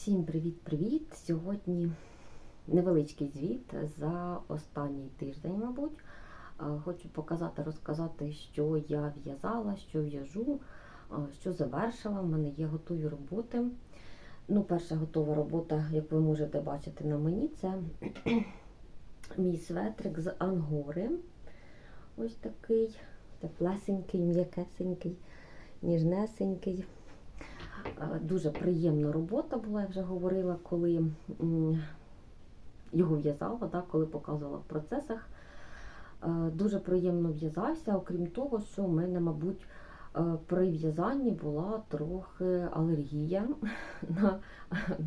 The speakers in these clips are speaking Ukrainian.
Всім привіт-привіт! Сьогодні невеличкий звіт за останній тиждень, мабуть. Е, Хочу показати, розказати, що я в'язала, що в'яжу, е, що завершила. У мене є готові роботи. Ну, перша готова робота, як ви можете бачити на мені, це мій светрик з ангори. Ось такий теплесенький, м'якесенький, ніжнесенький. Е, Дуже приємна робота була, я вже говорила, коли його в'язала, да, коли показувала в процесах. Е, Дуже приємно в'язався, окрім того, що в мене, мабуть, е, при в'язанні була трохи алергія на,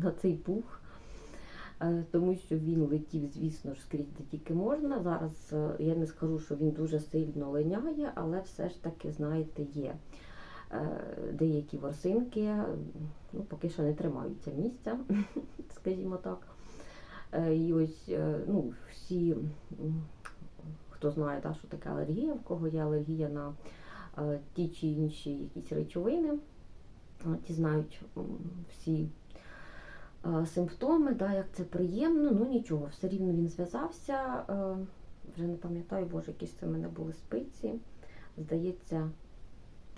на цей пух, тому що він летів, звісно ж, скрізь де тільки можна. Зараз я не скажу, що він дуже сильно линяє, але все ж таки, знаєте, є деякі ворсинки, ну, поки що не тримаються місця, скажімо так. Е, І ось е, ну, всі, хто знає, да, що таке алергія, в кого є алергія на е, ті чи інші якісь речовини, е, ті знають всі е, симптоми, да, як це приємно, ну нічого, все рівно він зв'язався. е, Вже не пам'ятаю, боже, які ж це в мене були спиці. Здається,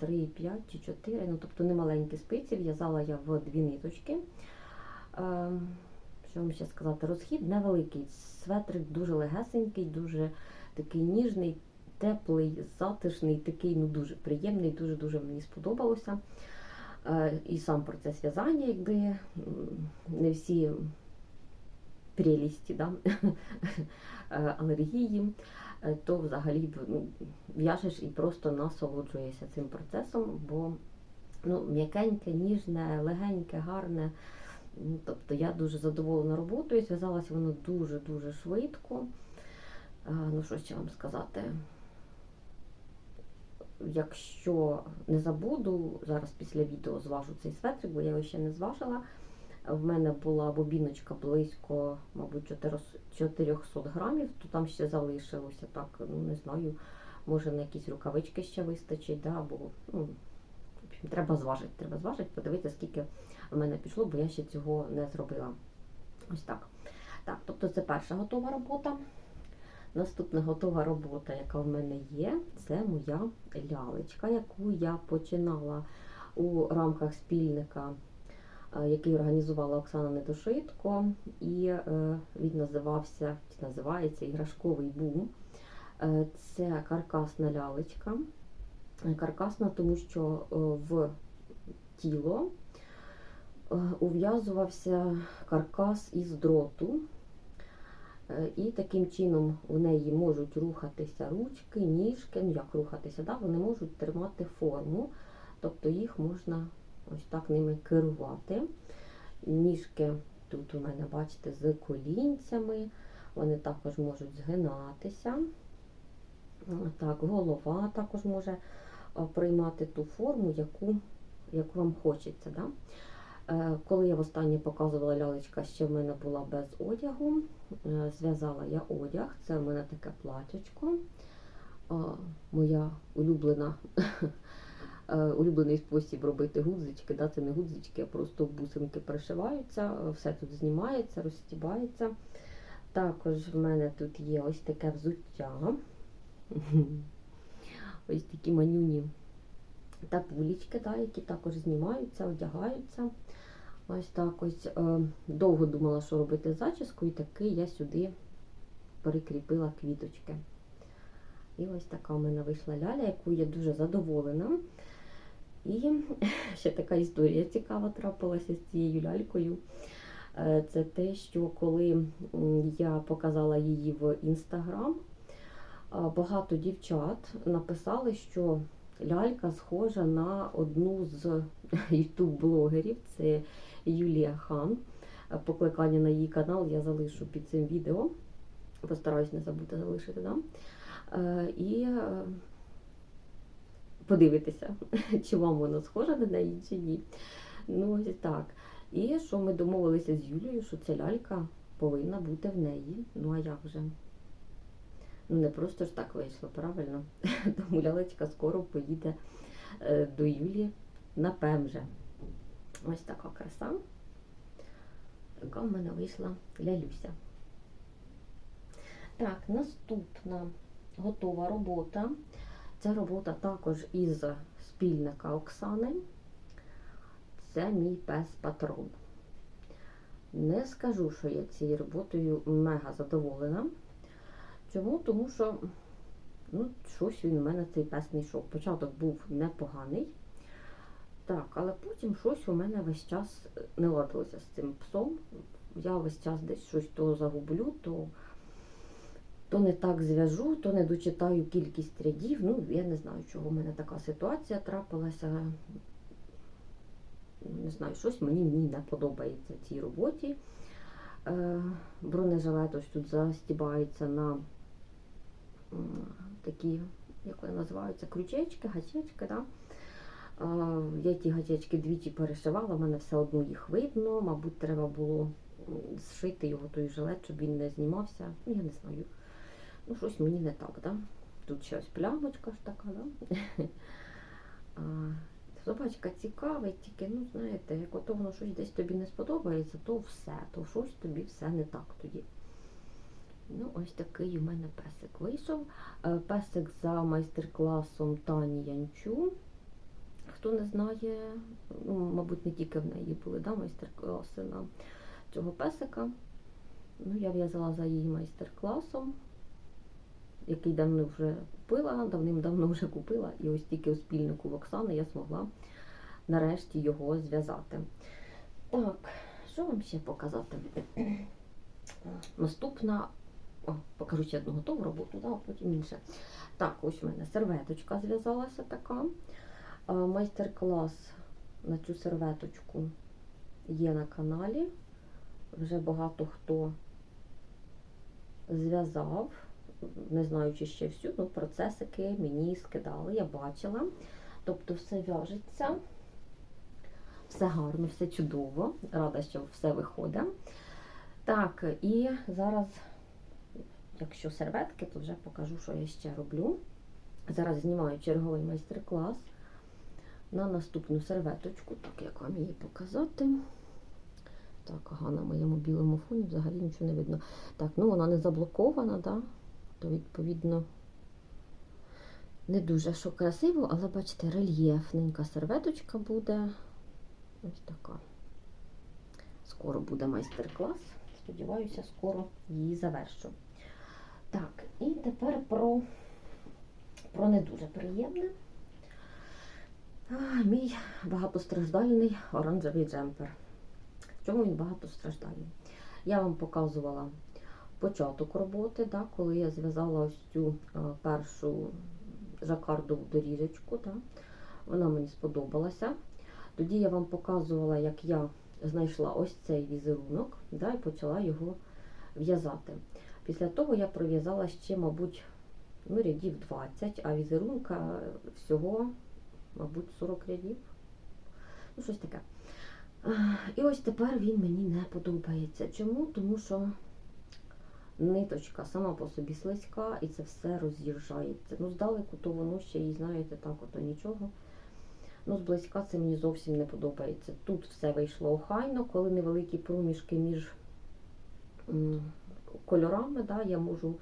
3,5 чи 4, ну тобто не маленькі спиці, в'язала я в дві ниточки. Е, Що вам ще сказати? Розхід невеликий. Светрик дуже легесенький, дуже такий ніжний, теплий, затишний, такий ну дуже приємний, дуже-дуже мені сподобалося. Е, І сам процес в'язання, якби не всі прелісті, да? алергії, е, то взагалі ну, в'яжеш і просто насолоджуєшся цим процесом, бо ну, м'якеньке, ніжне, легеньке, гарне. Ну, Тобто я дуже задоволена роботою, зв'язалася воно дуже-дуже швидко. Е, Ну, що ще вам сказати? Якщо не забуду, зараз після відео зважу цей светрик, бо я його ще не зважила. В мене була бобіночка близько, мабуть, 400 грамів, то там ще залишилося так, ну не знаю, може на якісь рукавички ще вистачить, да, бо ну, треба зважити, треба зважити, подивитися, скільки в мене пішло, бо я ще цього не зробила. Ось так. Так, тобто це перша готова робота. Наступна готова робота, яка в мене є, це моя лялечка, яку я починала у рамках спільника, який організувала Оксана Недошитко. І е, він називався, називається Іграшковий бум. Е, Це каркасна лялечка. Е, Каркасна, тому що е, в тіло е, ув'язувався каркас із дроту. Е, І таким чином в неї можуть рухатися ручки, ніжки, ну як рухатися, да? вони можуть тримати форму, тобто їх можна ось так ними керувати. Ніжки тут у мене, бачите, з колінцями, вони також можуть згинатися. Так, голова також може е, приймати ту форму, яку, яку вам хочеться. Да? Е, Коли я востаннє показувала лялечка, ще в мене була без одягу. Е, Зв'язала я одяг, це в мене таке платячко. Моя улюблена, улюблений спосіб робити гудзички. Да? Це не гудзички, а просто бусинки пришиваються, е, все тут знімається, розстібається. Також в мене тут є ось таке взуття. Ось такі манюні та пулічки, да, які також знімаються, одягаються. Ось так ось. Е, Довго думала, що робити зачіску, і таки я сюди перекріпила квіточки. І ось така у мене вийшла ляля, яку я дуже задоволена. І ще така історія цікава трапилася з цією лялькою. Е, Це те, що коли я показала її в інстаграм, багато дівчат написали, що лялька схожа на одну з ютуб-блогерів, це Юлія Хан. Е, Покликання на її канал я залишу під цим відео. Постараюсь не забути залишити. Да? Е, І е, подивитися, чи вам воно схоже на неї, чи ні. Ну, ось так. І що ми домовилися з Юлією, що ця лялька повинна бути в неї. Ну а як же? Ну, не просто ж так вийшло, правильно? Тому лялечка скоро поїде е, до Юлі на ПЕМ же. Ось така краса. Така в мене вийшла лялюся. Так, наступна готова робота. Ця робота також із спільника Оксани. Це мій пес патрон. Не скажу, що я цією роботою мега задоволена. Чому? Тому що ну, щось він в мене цей пес не йшов. Початок був непоганий. Так, але потім щось у мене весь час не ладилося з цим псом. Я весь час десь щось то загублю, то, то не так зв'яжу, то не дочитаю кількість рядів. Ну, я не знаю, чого в мене така ситуація трапилася. Не знаю, щось мені не подобається в цій роботі. Е, бронежилет ось тут застібається на такі, як вони називаються, крючечки, гачечки. Да? Я ті гачечки двічі перешивала, в мене все одно їх видно. Мабуть, треба було зшити його той жилет, щоб він не знімався. Я не знаю. Ну, щось мені не так, да? Тут ще ось плямочка ж така, да? А, Собачка цікавить, тільки, ну, знаєте, як ото воно щось десь тобі не сподобається, то все, то щось тобі все не так тоді. Ну, ось такий у мене песик вийшов. Е, Песик за майстер-класом Тані Янчу. Хто не знає, ну, мабуть, не тільки в неї були да, майстер-класи на цього песика. Ну, я в'язала за її майстер-класом, який давно вже купила, давним-давно вже купила, і ось тільки у спільнику в Оксани я змогла нарешті його зв'язати. Так, що вам ще показати? Наступна, о, покажу ще одну готову роботу, да, а потім інше. Так, ось у мене серветочка зв'язалася така. Майстер-клас на цю серветочку є на каналі. Вже багато хто зв'язав, не знаю, ще всю, ну процесики мені скидали, я бачила. Тобто все в'яжеться, все гарно, все чудово. Рада, що все виходить. Так, і зараз, якщо серветки, то вже покажу, що я ще роблю. Зараз знімаю черговий майстер-клас на наступну серветочку, так як вам її показати. Так, ага, на моєму білому фоні взагалі нічого не видно. Так, ну вона не заблокована, да? То відповідно не дуже що красиво, але бачите, рельєфненька серветочка буде. Ось така. Скоро буде майстер-клас. Сподіваюся, скоро її завершу. Так, і тепер про, про не дуже приємне. А, мій багатостраждальний оранжевий джемпер. Чому він багатостраждальний? Я вам показувала початок роботи, да, коли я зв'язала ось цю а, першу жакардову доріжечку. Да. Вона мені сподобалася. Тоді я вам показувала, як я знайшла ось цей візерунок да, і почала його в'язати. Після того я пров'язала ще, мабуть, ну, рядів 20, а візерунка всього, мабуть, 40 рядів. Ну, щось таке. І ось тепер він мені не подобається. Чому? Тому що ниточка сама по собі слизька і це все роз'їжджається. Ну, здалеку, то воно ще і, знаєте, так ото нічого. Ну, зблизька це мені зовсім не подобається. Тут все вийшло охайно, коли невеликі проміжки між кольорами, да, я можу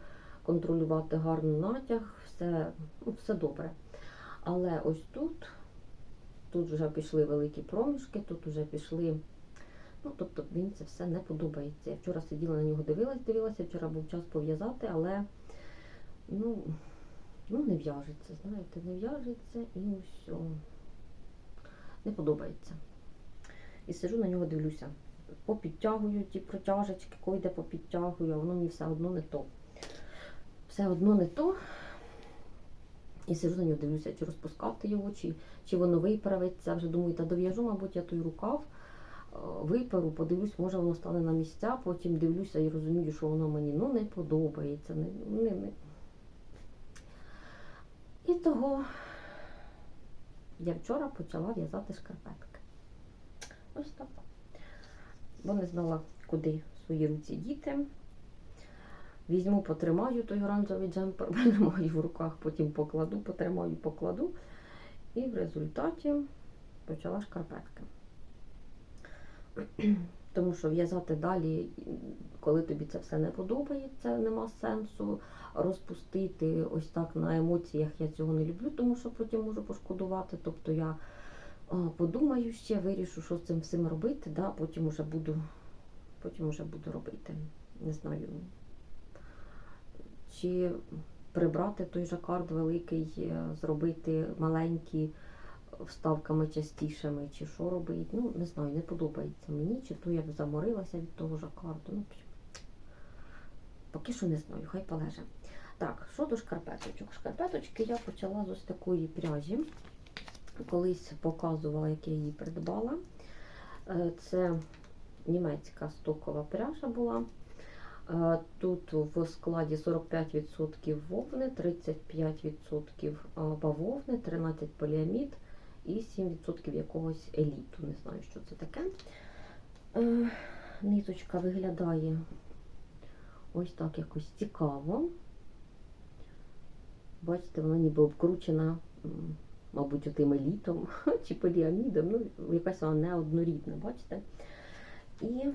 контролювати гарно натяг, все, ну, все добре. Але ось тут, тут вже пішли великі проміжки, тут вже пішли. Ну, тобто мені це все не подобається. Я вчора сиділа на нього, дивилась, дивилася, вчора був час пов'язати, але ну, ну не в'яжеться, знаєте, не в'яжеться і все. Не подобається. І сижу на нього, дивлюся. Попідтягую ті протяжечки, койде попідтягую, а воно мені все одно не то. Все одно не то. І сижу на нього, дивлюся, чи розпускати його, чи, чи воно виправиться. Вже думаю, та дов'яжу, мабуть, я той рукав виперу, подивлюсь, може воно стане на місця, потім дивлюся і розумію, що воно мені ну, не подобається. Не, не, не. І того я вчора почала в'язати шкарпетки. Ось так. Бо не знала, куди свої руці діти. Візьму, потримаю той оранжевий джемпер, маю в руках, потім покладу, потримаю, покладу. І в результаті почала шкарпетки. Тому що в'язати далі, коли тобі це все не подобається, нема сенсу розпустити ось так на емоціях. Я цього не люблю, тому що потім можу пошкодувати. Тобто я подумаю ще, вирішу, що з цим всім робити, да, потім уже буду, потім уже буду робити. Не знаю. Чи прибрати той жакард великий, е, зробити маленькі вставками частішими, чи що робити. Ну, не знаю, не подобається мені, чи то я б заморилася від того жакарду. Ну, поки що не знаю, хай полеже. Так, щодо шкарпеточок. Шкарпеточки я почала з ось такої пряжі. Колись показувала, як я її придбала. Е, Це німецька стокова пряжа була. Е, Тут в складі 45% вовни, 35% бавовни, 13 поліамід і 7% якогось еліту. Не знаю, що це таке. Е, Ниточка виглядає ось так якось цікаво. Бачите, вона ніби обкручена, мабуть, отим елітом чи поліамідом. Ну, якась вона неоднорідна, бачите? І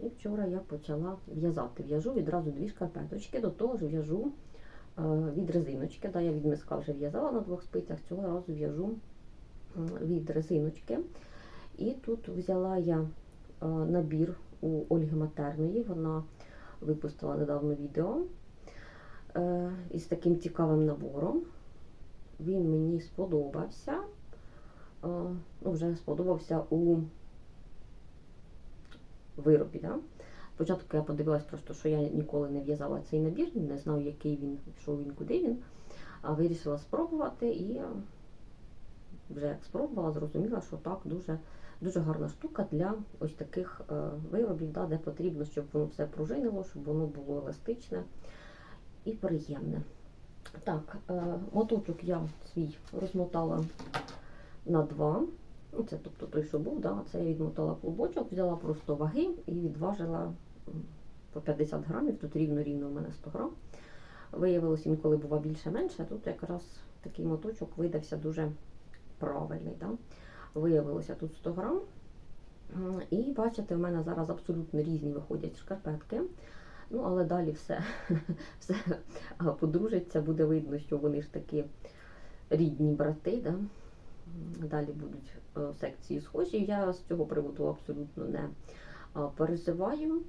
і вчора я почала в'язати. В'яжу відразу дві шкарпеточки, до того ж в'яжу від резиночки. Да, я від миска вже в'язала на двох спицях, цього разу в'яжу від резиночки. І тут взяла я е, набір у Ольги Матерної. Вона випустила недавно відео е, із таким цікавим набором. Він мені сподобався. Е, ну, вже сподобався у виробі. Да? Спочатку я подивилась просто, що я ніколи не в'язала цей набір, не знаю, який він, що він, куди він. А вирішила спробувати і вже як спробувала, зрозуміла, що так дуже дуже гарна штука для ось таких е, виробів, да, де потрібно, щоб воно все пружинило, щоб воно було еластичне і приємне. Так, е, моточок я свій розмотала на два. Це тобто той, що був, да, це я відмотала клубочок, взяла просто ваги і відважила по 50 грамів, тут рівно-рівно у мене 100 грам. Виявилось, інколи бува більше-менше, тут якраз такий моточок видався дуже правильний. Да. Виявилося тут 100 грам. І бачите, у мене зараз абсолютно різні виходять шкарпетки. Ну, але далі все, все подружиться, буде видно, що вони ж такі рідні брати. Да? Далі будуть е, секції схожі. Я з цього приводу абсолютно не а, переживаю.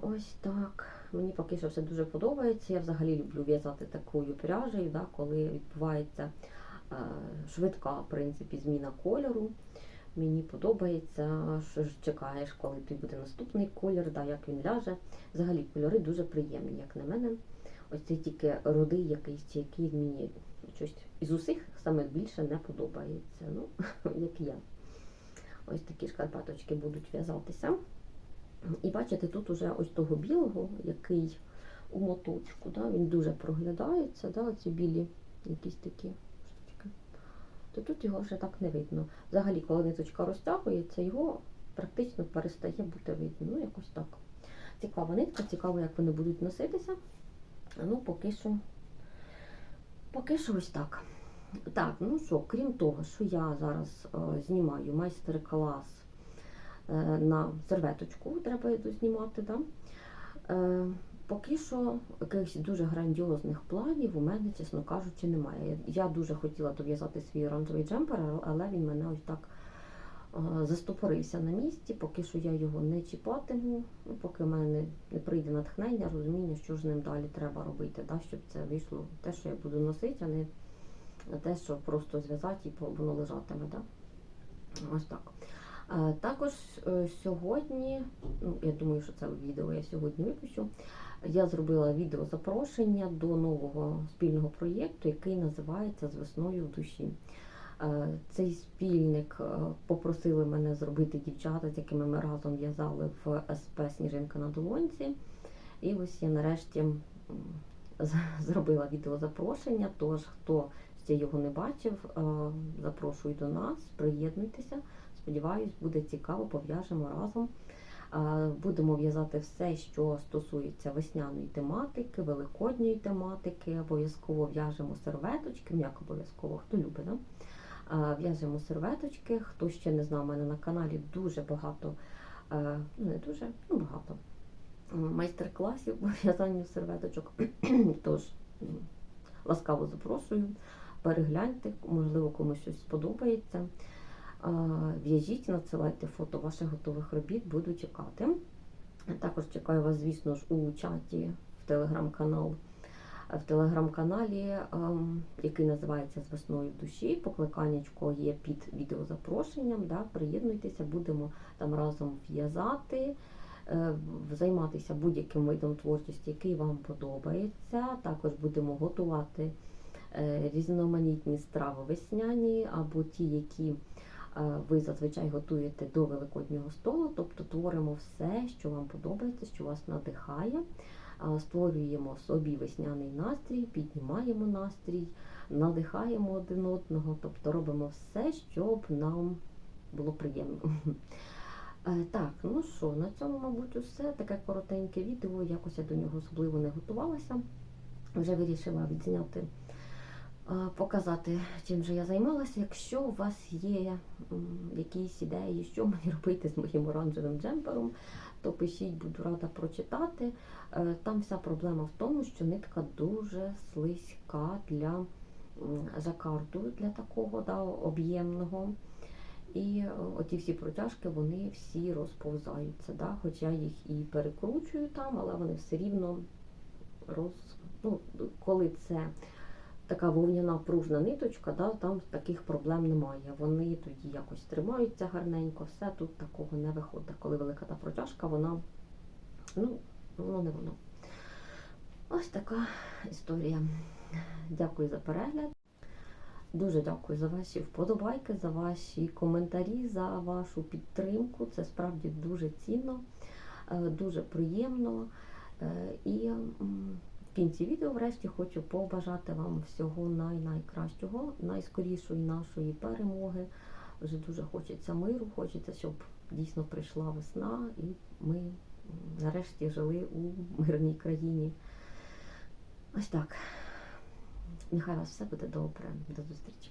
Ось так. Мені поки що все дуже подобається. Я взагалі люблю в'язати такою пряжею, да, коли відбувається е, швидка в принципі, зміна кольору. Мені подобається, що ж чекаєш, коли буде наступний колір, да, як він ляже. Взагалі кольори дуже приємні, як на мене. Ось це тільки родий якийсь, який мені щось із усіх саме більше не подобається. Ну, як я. Ось такі шкарпеточки будуть в'язатися. І бачите, тут уже ось того білого, який у моточку, да, він дуже проглядається, да, ці білі якісь такі штучки. То тут його вже так не видно. Взагалі, коли ниточка розтягується, його практично перестає бути видно. Ну, якось так. Цікава нитка, цікаво, як вони будуть носитися. Ну, поки що, поки що ось так. Так, ну що, крім того, що я зараз е, знімаю майстер-клас на серветочку, треба знімати, да? е, поки що якихось дуже грандіозних планів у мене, чесно кажучи, немає. Я дуже хотіла дов'язати свій оранжевий джемпер, але він мене ось так е, застопорився на місці, поки що я його не чіпатиму, ну, поки в мене не, прийде натхнення, розуміння, що ж ним далі треба робити, да? щоб це вийшло те, що я буду носити, а не те, що просто зв'язати і воно лежатиме. Да? Ось так. Також е, сьогодні, ну я думаю, що це відео я сьогодні випущу. Я зробила відео запрошення до нового спільного проєкту, який називається З весною в душі. Е, Цей спільник е, попросили мене зробити дівчата, з якими ми разом в'язали в СП Сніжинка на долонці. І ось я нарешті зробила відео запрошення. Тож, хто ще його не бачив, запрошую до нас, приєднуйтеся. Сподіваюсь, буде цікаво, пов'яжемо разом. Будемо в'язати все, що стосується весняної тематики, великодньої тематики. Обов'язково в'яжемо серветочки, як обов'язково, хто любить. Да? В'яжемо серветочки. Хто ще не знав, у мене на каналі дуже багато, е, ну не дуже, ну багато майстер-класів по в'язанню серветочок. Тож ласкаво запрошую, перегляньте, можливо, комусь щось сподобається. В'яжіть, надсилайте фото ваших готових робіт, буду чекати. Також чекаю вас, звісно ж, у чаті в телеграм-канал. В телеграм-каналі, ем, який називається З весною душі. Покликаннячко є під відеозапрошенням. Да, приєднуйтеся, будемо там разом в'язати, е, займатися будь-яким видом творчості, який вам подобається. Також будемо готувати е, різноманітні страви весняні або ті, які ви зазвичай готуєте до великоднього столу, тобто творимо все, що вам подобається, що вас надихає. Створюємо собі весняний настрій, піднімаємо настрій, надихаємо один одного, тобто робимо все, щоб нам було приємно. Е, Так, ну що, на цьому, мабуть, усе. Таке коротеньке відео, якось я до нього особливо не готувалася. Вже вирішила відзняти, е, показати, чим же я займалася. Якщо у вас є якісь ідеї, що мені робити з моїм оранжевим джемпером, то пишіть, буду рада прочитати. Е, Там вся проблема в тому, що нитка дуже слизька для жакарду, для такого да, об'ємного. І е, оті всі протяжки, вони всі розповзаються. Да? Хоч я їх і перекручую там, але вони все рівно роз... ну, коли це така вовняна пружна ниточка, да, там таких проблем немає. Вони тоді якось тримаються гарненько, все тут такого не виходить. Коли велика та протяжка, вона ну, воно не воно. Ось така історія. Дякую за перегляд. Дуже дякую за ваші вподобайки, за ваші коментарі, за вашу підтримку. Це справді дуже цінно, е, дуже приємно. Е, І в кінці відео, врешті, хочу побажати вам всього най-найкращого, найскорішої нашої перемоги. Вже дуже хочеться миру, хочеться, щоб дійсно прийшла весна і ми нарешті жили у мирній країні. Ось так. Нехай у вас все буде добре. До зустрічі.